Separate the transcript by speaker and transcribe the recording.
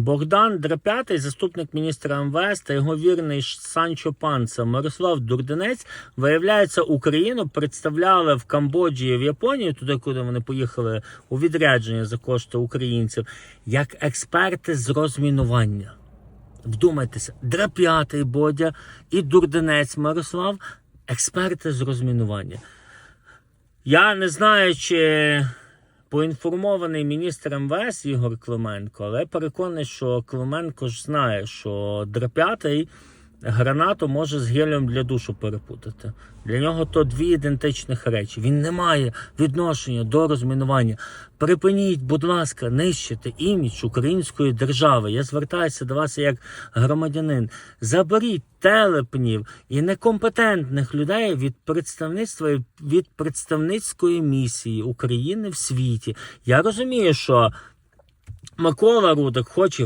Speaker 1: Богдан Драпятий, заступник міністра МВС та його вірний Санчо Панца Мирослав Дурденець, виявляється, Україну представляли в Камбоджі і в Японії, туди, куди вони поїхали у відрядження за кошти українців, як експерти з розмінування. Вдумайтеся, Драп'ятий Бодя і Дурденець Мирослав експерти з розмінування. Я не знаю, чи поінформований міністр МВС Ігор Клименко, але переконаний, що Клименко ж знає, що Драп'ятий гранату може з гелем для душу перепутати. Для нього то дві ідентичних речі. Він не має відношення до розмінування. Припиніть, будь ласка, нищити імідж української держави. Я звертаюся до вас як громадянин. Заберіть телепнів і некомпетентних людей від представництва від представницької місії України в світі. Я розумію, що Микола Рудик хоче